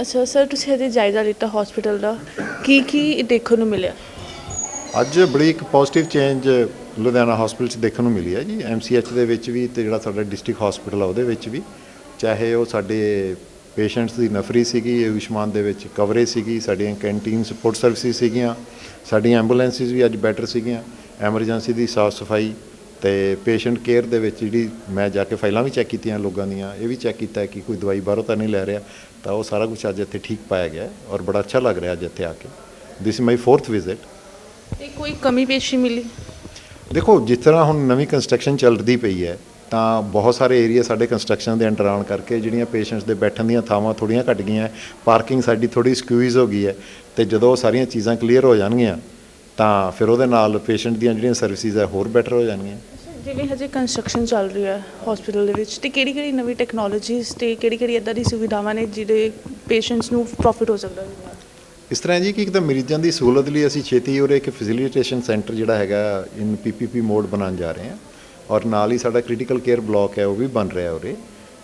ਅੱਛਾ ਸਰ ਤੁਸੀਂ ਹਜੇ ਜਾਇਜ਼ਾ ਲਿੱਤਾ ਹਸਪੀਟਲ ਦਾ। ਕੀ ਕੀ ਦੇਖਣ ਨੂੰ ਮਿਲਿਆ? ਅੱਜ ਬੜੀ ਇੱਕ ਪੋਜ਼ਿਟਿਵ ਚੇਂਜ ਲੁਧਿਆਣਾ ਹਸਪੀਟਲ 'ਚ ਦੇਖਣ ਨੂੰ ਮਿਲੀ ਹੈ ਜੀ। ਐਮਸੀਐਚ ਦੇ ਵਿੱਚ ਵੀ ਤੇ ਜਿਹੜਾ ਸਾਡਾ ਡਿਸਟ੍ਰਿਕਟ ਹਸਪੀਟਲ ਆ, ਉਹਦੇ ਵਿੱਚ ਵੀ। ਚਾਹੇ ਉਹ ਸਾਡੇ ਪੇਸ਼ੈਂਟਸ ਦੀ ਨਫਰੀ ਸੀਗੀ, ਆਯੁਸ਼ਮਾਨ ਦੇ ਵਿੱਚ ਕਵਰੇਜ ਸੀਗੀ, ਸਾਡੀਆਂ ਕੈਂਟੀਨ ਸਪੋਰਟ ਸਰਵਿਸਿਜ਼ ਸੀਗੀਆਂ, ਸਾਡੀਆਂ ਐਂਬੂਲੈਂਸਿਸ ਵੀ ਅੱਜ ਬੈਟਰ ਸੀਗੀਆਂ। ਐਮਰਜੈਂਸੀ ਦੀ ਸਾਫ਼ ਸਫ਼ਾਈ ਤੇ ਪੇਸ਼ੈਂਟ ਕੇਅਰ ਦੇ ਵਿੱਚ ਜਿਹੜੀ ਮੈਂ ਜਾ ਕੇ ਫਾਈਲਾਂ ਵੀ ਚੈੱਕ ਕੀਤੀਆਂ ਲੋਕਾਂ ਦੀਆਂ ਇਹ ਵੀ ਚੈੱਕ ਕੀਤਾ ਕਿ ਕੋਈ ਦਵਾਈ ਬਾਹਰੋਂ ਤਾਂ ਨਹੀਂ ਲੈ ਰਿਹਾ ਤਾਂ ਉਹ ਸਾਰਾ ਕੁਝ ਅੱਜ ਇੱਥੇ ਠੀਕ ਪਾਇਆ ਗਿਆ ਔਰ ਬੜਾ ਅੱਛਾ ਲੱਗ ਰਿਹਾ ਅੱਜ ਇੱਥੇ ਆ ਕੇ। ਦਿਸ ਮਾਈ ਫੋਰਥ ਵਿਜ਼ਿਟ ਤੇ ਕੋਈ ਕਮੀ ਪੇਸ਼ੀ ਮਿਲੀ? ਦੇਖੋ ਜਿਸ ਤਰ੍ਹਾਂ ਹੁਣ ਨਵੀਂ ਕੰਸਟਰਕਸ਼ਨ ਚੱਲਦੀ ਪਈ ਹੈ ਤਾਂ ਬਹੁਤ ਸਾਰੇ ਏਰੀਆ ਸਾਡੇ ਕੰਸਟਰਕਸ਼ਨ ਦੇ ਅੰਡਰ ਆਉਣ ਕਰਕੇ ਜਿਹੜੀਆਂ ਪੇਸ਼ੈਂਟਸ ਦੇ ਬੈਠਣ ਦੀਆਂ ਥਾਵਾਂ ਥੋੜੀਆਂ ਘਟ ਗਈਆਂ ਪਾਰਕਿੰਗ ਸਾਡੀ ਥੋੜੀ ਸਕੁਈਜ਼ ਹੋ ਗਈ ਹੈ ਤੇ ਜਦੋਂ ਉਹ ਸਾਰੀਆਂ ਚੀਜ਼ਾਂ ਕਲੀਅਰ ਹੋ ਜਾਣਗੀਆਂ ਤਾਂ ਫਿਰ ਉਹਦੇ ਨਾਲ ਪੇਸ਼ੈਂਟ ਦੀਆਂ ਜਿਹੜੀਆਂ ਸਰਵਿਸਿਜ਼ ਹੈ ਹੋਰ ਬੈਟਰ ਹੋ ਜਾਣਗੀਆਂ। ਜਿਵੇਂ ਹਜੇ ਕੰਸਟਰਕਸ਼ਨ ਚੱਲ ਰਹੀ ਹੈ ਹਸਪੀਟਲ ਦੇ ਵਿੱਚ ਤੇ ਕਿਹੜੀ ਕਿਹੜੀ ਨਵੀਂ ਟੈਕਨੋਲੋਜੀਜ਼ ਤੇ ਕਿਹੜੀ ਕਿਹੜੀ ਇਦਾਂ ਦੀ ਸੁਵਿਧਾਵਾਂ ਨੇ ਜਿਹਦੇ ਪੇਸ਼ੈਂਟਸ ਨੂੰ ਪ੍ਰੋਫਿਟ ਹੋ ਸਕਦਾ ਹੈ? ਇਸ ਤਰ੍ਹਾਂ ਜੀ ਕਿ ਇੱਕ ਤਾਂ ਮਰੀਜ਼ਾਂ ਦੀ ਸਹੂਲਤ ਲਈ ਅਸੀਂ ਛੇਤੀ ਉਰੇ ਇੱਕ ਫੈਸਿਲਿਟੇਸ਼ਨ ਸੈਂਟਰ ਜਿਹੜਾ ਹੈਗਾ ਇਨ ਪੀਪੀਪੀ ਮੋਡ ਬਣਾਉਣ ਜਾ ਰਹੇ ਹਾਂ। ਔਰ ਨਾਲ ਹੀ ਸਾਡਾ ਕ੍ਰਿਟੀਕਲ ਕੇਅਰ ਬਲਾਕ ਹੈ ਉਹ ਵੀ ਬਣ ਰਿਹਾ ਉਰੇ।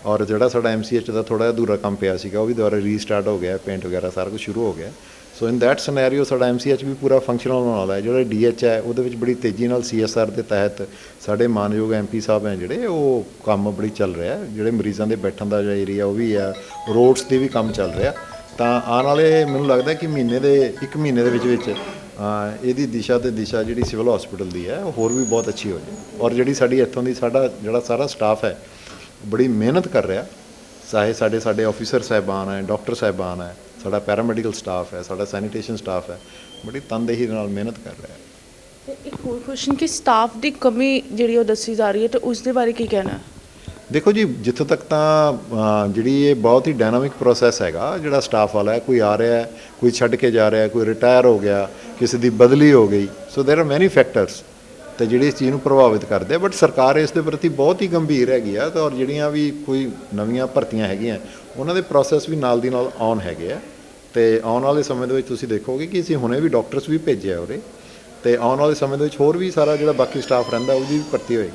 ਔਰ ਜਿਹੜਾ ਸਾਡਾ ਐਮਸੀਐਚ ਦਾ ਥੋੜਾ ਅਧੂਰਾ ਕੰਮ ਪਿਆ ਸੀਗਾ, ਉਹ ਵੀ ਦੁਬਾਰਾ ਰੀਸਟਾਰਟ ਹੋ ਗਿਆ ਪੇਂਟ ਵਗੈਰਾ ਸਾਰਾ ਕੁਝ ਸ਼ੁਰੂ ਹੋ ਗਿਆ। ਸੋ ਇਨ ਦੈਟ ਸਿਨੈਰੀਓ ਸਾਡਾ ਐਮਸੀਐਚ ਵੀ ਪੂਰਾ ਫੰਕਸ਼ਨਲ ਹੋਣ ਵਾਲਾ ਹੈ। ਜਿਹੜਾ ਡੀਐਚ ਹੈ, ਉਹਦੇ ਵਿੱਚ ਬੜੀ ਤੇਜ਼ੀ ਨਾਲ ਸੀਐਸਆਰ ਦੇ ਤਹਿਤ ਸਾਡੇ ਮਾਨਯੋਗ ਐਮਪੀ ਸਾਹਿਬ ਹੈ ਜਿਹੜੇ, ਉਹ ਕੰਮ ਬੜੀ ਚੱਲ ਰਿਹਾ ਜਿਹੜੇ ਮਰੀਜ਼ਾਂ ਦੇ ਬੈਠਣ ਦਾ ਜਿਹੜਾ ਏਰੀਆ ਉਹ ਵੀ ਆ ਰੋਡਸ ਦੀ ਵੀ ਕੰਮ ਚੱਲ ਰਿਹਾ ਤਾਂ ਆਉਣ ਵਾਲੇ ਮੈਨੂੰ ਲੱਗਦਾ ਕਿ ਮਹੀਨੇ ਦੇ, ਇੱਕ ਮਹੀਨੇ ਦੇ ਵਿੱਚ ਵਿੱਚ ਇਹਦੀ ਦਿਸ਼ਾ ਤੇ ਦਿਸ਼ਾ ਜਿਹੜੀ ਸਿਵਲ ਹਸਪੀਟਲ ਦੀ ਹੈ, ਉਹ ਹੋਰ ਵੀ ਬਹੁਤ ਅੱਛੀ ਹੋ ਜਾਏ। ਔਰ ਜਿਹੜੀ ਸਾਡੀ ਇੱਥੋਂ ਦੀ ਸਾਡਾ, ਜਿਹੜਾ ਸਾਰਾ ਸਟਾਫ ਹੈ ਬੜੀ ਮਿਹਨਤ ਕਰ ਰਿਹਾ ਚਾਹੇ ਸਾਡੇ ਸਾਡੇ ਆਫੀਸਰ ਸਾਹਿਬਾਨ ਹੈ ਡਾਕਟਰ ਸਾਹਿਬਾਨ ਹੈ ਸਾਡਾ ਪੈਰਾਮੈਡੀਕਲ ਸਟਾਫ ਹੈ ਸਾਡਾ ਸੈਨੀਟੇਸ਼ਨ ਸਟਾਫ ਹੈ ਬੜੀ ਤਨਦੇਹੀ ਦੇ ਨਾਲ ਮਿਹਨਤ ਕਰ ਰਿਹਾ ਹੈ ਤੇ ਇੱਕ ਹੋਰ ਕੁਐਸਚਨ ਕਿ ਸਟਾਫ ਦੀ ਕਮੀ ਜਿਹੜੀ ਉਹ ਦੱਸੀ ਜਾ ਰਹੀ ਹੈ ਤੇ ਉਸ ਦੇ ਬਾਰੇ ਕੀ ਕਹਿਣਾ ਹੈ ਦੇਖੋ ਜੀ ਜਿੱਥੋਂ ਤੱਕ ਤਾਂ ਅਹ, ਜਿਹੜੀ ਇਹ ਬਹੁਤ ਹੀ ਡਾਇਨਾਮਿਕ ਪ੍ਰੋਸੈਸ ਹੈਗਾ ਜਿਹੜਾ ਸਟਾਫ ਵਾਲਾ ਹੈ ਕੋਈ ਆ ਰਿਹਾ ਹੈ ਕੋਈ ਛੱਡ ਕੇ ਜਾ ਰਿਹਾ ਹੈ ਕੋਈ ਰਿਟਾਇਰ ਹੋ ਗਿਆ ਕਿਸੇ ਦੀ ਬਦਲੀ ਹੋ ਗਈ so there are many factors ਤੇ ਜਿਹੜੇ ਇਸ ਚੀਜ਼ ਨੂੰ ਪ੍ਰਭਾਵਿਤ ਕਰਦੇ ਆ ਬਟ ਸਰਕਾਰ ਇਸ ਦੇ ਪ੍ਰਤੀ ਬਹੁਤ ਹੀ ਗੰਭੀਰ ਹੈਗੀ ਆ ਤੇ ਔਰ ਜਿਹੜੀਆਂ ਵੀ ਕੋਈ ਨਵੀਆਂ ਭਰਤੀਆਂ ਹੈਗੀਆਂ, ਉਹਨਾਂ ਦੇ ਪ੍ਰੋਸੈਸ ਵੀ ਨਾਲ ਦੀ ਨਾਲ ਔਨ ਹੈਗੇ ਆ ਤੇ ਆਉਣ ਵਾਲੇ ਸਮੇਂ ਦੇ ਵਿੱਚ ਤੁਸੀਂ ਦੇਖੋਗੇ ਕਿ ਅਸੀਂ ਹੁਣੇ ਵੀ ਡਾਕਟਰਸ ਵੀ ਭੇਜਿਆ ਉਰੇ ਤੇ ਆਉਣ ਵਾਲੇ ਸਮੇਂ ਦੇ ਵਿੱਚ ਹੋਰ ਵੀ ਸਾਰਾ ਜਿਹੜਾ ਬਾਕੀ ਸਟਾਫ ਰਹਿੰਦਾ ਉਹਦੀ ਵੀ ਭਰਤੀ ਹੋਏਗੀ।